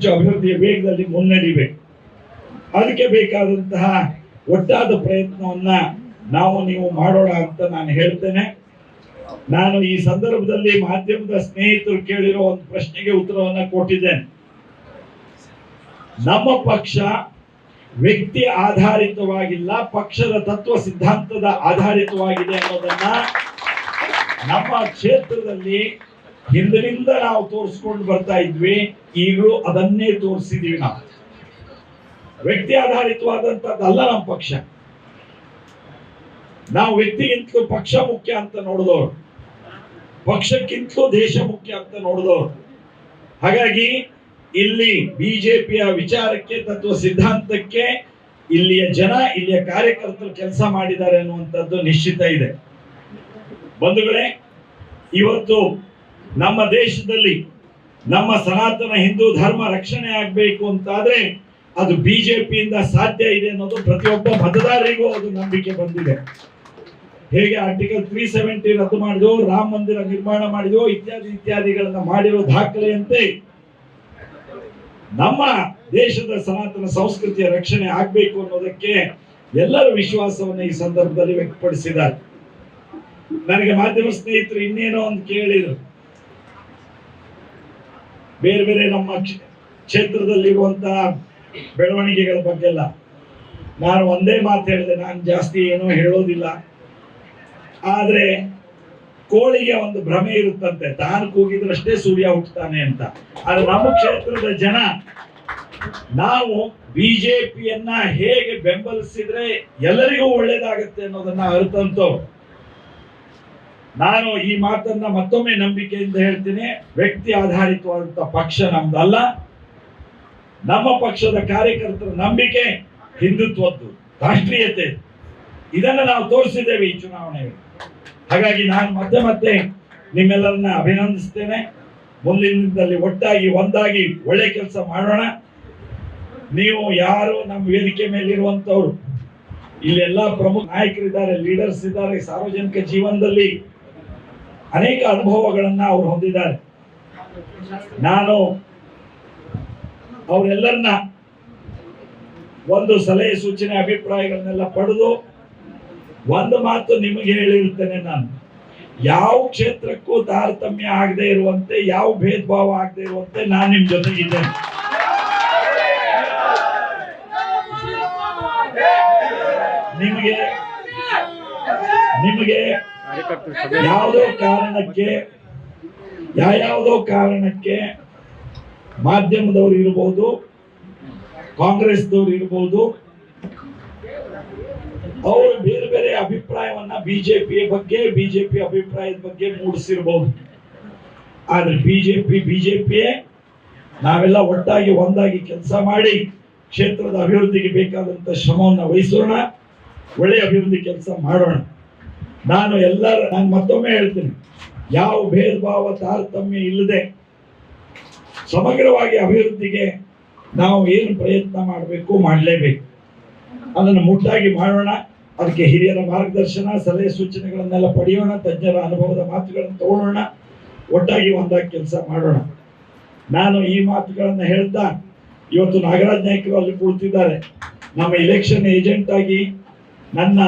ಹೆಚ್ಚು ಅಭಿವೃದ್ಧಿಯ ವೇಗದಲ್ಲಿ ಮುನ್ನಡಿಬೇಕು. ಅದಕ್ಕೆ ಬೇಕಾದಂತಹ ಒಟ್ಟಾದ ಪ್ರಯತ್ನವನ್ನ ನಾವು ನೀವು ಮಾಡೋಣ ಅಂತ ನಾನು ಹೇಳ್ತೇನೆ. ನಾನು ಈ ಸಂದರ್ಭದಲ್ಲಿ ಮಾಧ್ಯಮದ ಸ್ನೇಹಿತರು ಕೇಳಿರೋ ಒಂದು ಪ್ರಶ್ನೆಗೆ ಉತ್ತರವನ್ನ ಕೊಟ್ಟಿದ್ದೇನೆ. ನಮ್ಮ ಪಕ್ಷ ವ್ಯಕ್ತಿ ಆಧಾರಿತವಾಗಿಲ್ಲ, ಪಕ್ಷದ ತತ್ವ ಸಿದ್ಧಾಂತದ ಆಧಾರಿತವಾಗಿದೆ ಅನ್ನೋದನ್ನ ನಮ್ಮ ಕ್ಷೇತ್ರದಲ್ಲಿ ಹಿಂದಿನಿಂದ ನಾವು ತೋರಿಸ್ಕೊಂಡು ಬರ್ತಾ ಇದ್ವಿ, ಈಗಲೂ ಅದನ್ನೇ ತೋರಿಸಿದೀವಿ ನಾವು. ವ್ಯಕ್ತಿ ಆಧಾರಿತವಾದಂತದ್ದಲ್ಲ ನಮ್ಮ ಪಕ್ಷ. ನಾವು ವ್ಯಕ್ತಿಗಿಂತಲೂ ಪಕ್ಷ ಮುಖ್ಯ ಅಂತ ನೋಡಿದವ್ರು. ಪಕ್ಷಕ್ಕಿಂತಲೂ ದೇಶ ಮುಖ್ಯ ಅಂತ ನೋಡಿದವ್ರು. ಹಾಗಾಗಿ ಇಲ್ಲಿ ಬಿಜೆಪಿಯ ವಿಚಾರಕ್ಕೆ ತತ್ವ ಸಿದ್ಧಾಂತಕ್ಕೆ ಇಲ್ಲಿಯ ಜನ, ಇಲ್ಲಿಯ ಕಾರ್ಯಕರ್ತರು ಕೆಲಸ ಮಾಡಿದ್ದಾರೆ ಅನ್ನುವಂಥದ್ದು ನಿಶ್ಚಿತ ಇದೆ. ಬಂಧುಗಳೇ, ಇವತ್ತು ನಮ್ಮ ದೇಶದಲ್ಲಿ ನಮ್ಮ ಸನಾತನ ಹಿಂದೂ ಧರ್ಮ ರಕ್ಷಣೆ ಆಗಬೇಕು ಅಂತಾದ್ರೆ ಅದು ಬಿಜೆಪಿಯಿಂದ ಸಾಧ್ಯ ಇದೆ ಅನ್ನೋದು ಪ್ರತಿಯೊಬ್ಬ ಮತದಾರರಿಗೂ ಅದು ನಂಬಿಕೆ ಬಂದಿದೆ. ಹೇಗೆ ಆರ್ಟಿಕಲ್ ತ್ರೀ ಸೆವೆಂಟಿ ರದ್ದು ಮಾಡಿದೋ ರಾಮ ಮಂದಿರ ನಿರ್ಮಾಣ ಮಾಡಿದೋ ಇತ್ಯಾದಿ ಇತ್ಯಾದಿಗಳನ್ನ ಮಾಡಿರೋ ದಾಖಲೆಯಂತೆ ನಮ್ಮ ದೇಶದ ಸನಾತನ ಸಂಸ್ಕೃತಿಯ ರಕ್ಷಣೆ ಆಗಬೇಕು ಅನ್ನೋದಕ್ಕೆ ಎಲ್ಲರ ವಿಶ್ವಾಸವನ್ನು ಈ ಸಂದರ್ಭದಲ್ಲಿ ವ್ಯಕ್ತಪಡಿಸಿದ್ದಾರೆ. ನನಗೆ ಮಾಧ್ಯಮ ಸ್ನೇಹಿತರು ಇನ್ನೇನೋ ಒಂದು ಕೇಳಿದ್ರು. ಬೇರೆ ಬೇರೆ ನಮ್ಮ ಕ್ಷೇತ್ರದಲ್ಲಿ ಕ್ಷೇತ್ರದಲ್ಲಿರುವಂತಹ ಬೆಳವಣಿಗೆಗಳ ಬಗ್ಗೆ ಎಲ್ಲ ನಾನು ಒಂದೇ ಮಾತು ಹೇಳಿದೆ, ನಾನು ಜಾಸ್ತಿ ಏನೂ ಹೇಳೋದಿಲ್ಲ. ಆದರೆ ಕೋಳಿಗೆ ಒಂದು ಭ್ರಮೆ ಇರುತ್ತಂತೆ. ತಾನು ಕೂಗಿದ್ರಷ್ಟೇ ಸೂರ್ಯ ಹುಟ್ಟುತ್ತಾನೆ ಅಂತ. ಆದ್ರೆ ನಮ್ಮ ಕ್ಷೇತ್ರದ ಜನ, ನಾವು ಬಿಜೆಪಿಯನ್ನ ಹೇಗೆ ಬೆಂಬಲಿಸಿದ್ರೆ ಎಲ್ಲರಿಗೂ ಒಳ್ಳೇದಾಗತ್ತೆ ಅನ್ನೋದನ್ನ ಅರಿತಂತವ್ರು ನಾನು ಈ ಮಾತನ್ನ ಮತ್ತೊಮ್ಮೆ ನಂಬಿಕೆಯಿಂದ ಹೇಳ್ತೀನಿ. ವ್ಯಕ್ತಿ ಆಧಾರಿತವಾದಂತ ಪಕ್ಷ ನಮ್ದಲ್ಲ. ನಮ್ಮ ಪಕ್ಷದ ಕಾರ್ಯಕರ್ತರ ನಂಬಿಕೆ ಹಿಂದುತ್ವದ್ದು, ರಾಷ್ಟ್ರೀಯತೆ. ಇದನ್ನ ನಾವು ತೋರಿಸಿದ್ದೇವೆ ಈ ಚುನಾವಣೆಯಲ್ಲಿ. ಹಾಗಾಗಿ ನಾನು ಮತ್ತೆ ಮತ್ತೆ ನಿಮ್ಮೆಲ್ಲರನ್ನ ಅಭಿನಂದಿಸ್ತೇನೆ. ಮುಂದಿನ ದಿನದಲ್ಲಿ ಒಟ್ಟಾಗಿ ಒಂದಾಗಿ ಒಳ್ಳೆ ಕೆಲಸ ಮಾಡೋಣ. ನೀವು ಯಾರು ನಮ್ಮ ವೇದಿಕೆ ಮೇಲೆ ಇರುವಂತವ್ರು ಇಲ್ಲೆಲ್ಲ ಪ್ರಮುಖ ನಾಯಕರಿದ್ದಾರೆ ಲೀಡರ್ಸ್ ಇದ್ದಾರೆ. ಸಾರ್ವಜನಿಕ ಜೀವನದಲ್ಲಿ ಅನೇಕ ಅನುಭವಗಳನ್ನ ಅವ್ರು ಹೊಂದಿದ್ದಾರೆ. ನಾನು ಅವರೆಲ್ಲರನ್ನ ಒಂದು ಸಲಹೆ ಸೂಚನೆ ಅಭಿಪ್ರಾಯಗಳನ್ನೆಲ್ಲ ಪಡೆದು ಒಂದು ಮಾತು ನಿಮಗೆ ಹೇಳಿರ್ತೇನೆ ನಾನು. ಯಾವ ಕ್ಷೇತ್ರಕ್ಕೂ ತಾರತಮ್ಯ ಆಗದೆ ಇರುವಂತೆ, ಯಾವ ಭೇದ ಭಾವ ಆಗದೆ ಇರುವಂತೆ ನಾನು ನಿಮ್ ಜೊತೆಗಿದ್ದೇನೆ. ನಿಮಗೆ ನಿಮಗೆ ಯಾವುದೋ ಕಾರಣಕ್ಕೆ, ಯಾವ್ಯಾವುದೋ ಕಾರಣಕ್ಕೆ ಮಾಧ್ಯಮದವರು ಇರಬಹುದು ಕಾಂಗ್ರೆಸ್ದವ್ರು ಇರಬಹುದು ಅವರು ಬೇರೆ ಬೇರೆ ಅಭಿಪ್ರಾಯವನ್ನ ಬಿಜೆಪಿ ಬಗ್ಗೆ, ಬಿಜೆಪಿ ಅಭಿಪ್ರಾಯದ ಬಗ್ಗೆ ಮೂಡಿಸಿರಬಹುದು ಆದ್ರೆ ಬಿಜೆಪಿ, ಬಿಜೆಪಿಯೇ ನಾವೆಲ್ಲ ಒಟ್ಟಾಗಿ, ಒಂದಾಗಿ ಕೆಲಸ ಮಾಡಿ ಕ್ಷೇತ್ರದ ಅಭಿವೃದ್ಧಿಗೆ ಬೇಕಾದಂತ ಶ್ರಮವನ್ನು ವಹಿಸೋಣ, ಒಳ್ಳೆ ಅಭಿವೃದ್ಧಿ ಕೆಲಸ ಮಾಡೋಣ. ನಾನು ಎಲ್ಲರ, ನಾನು ಮತ್ತೊಮ್ಮೆ ಹೇಳ್ತೀನಿ. ಯಾವ ಭೇದ ಭಾವ ತಾರತಮ್ಯ ಇಲ್ಲದೆ ಸಮಗ್ರವಾಗಿ ಅಭಿವೃದ್ಧಿಗೆ ನಾವು ಏನು ಪ್ರಯತ್ನ ಮಾಡಬೇಕು, ಮಾಡಲೇಬೇಕು. ಅದನ್ನು ಮುಟ್ಟಾಗಿ ಮಾಡೋಣ. ಅದಕ್ಕೆ ಹಿರಿಯರ ಮಾರ್ಗದರ್ಶನ, ಸಲಹೆ ಸೂಚನೆಗಳನ್ನೆಲ್ಲ ಪಡೆಯೋಣ. ತಜ್ಞರ ಅನುಭವದ ಮಾತುಗಳನ್ನು ತಗೊಳ್ಳೋಣ ಒಟ್ಟಾಗಿ ಒಂದಾಗಿ ಕೆಲಸ ಮಾಡೋಣ. ನಾನು ಈ ಮಾತುಗಳನ್ನು ಹೇಳ್ತಾ, ಇವತ್ತು ನಾಗರಾಜ್ ನಾಯ್ಕರು ಅಲ್ಲಿ ಕುಳಿತಿದ್ದಾರೆ. ನಮ್ಮ ಇಲೆಕ್ಷನ್ ಏಜೆಂಟ್ ಆಗಿ ನನ್ನ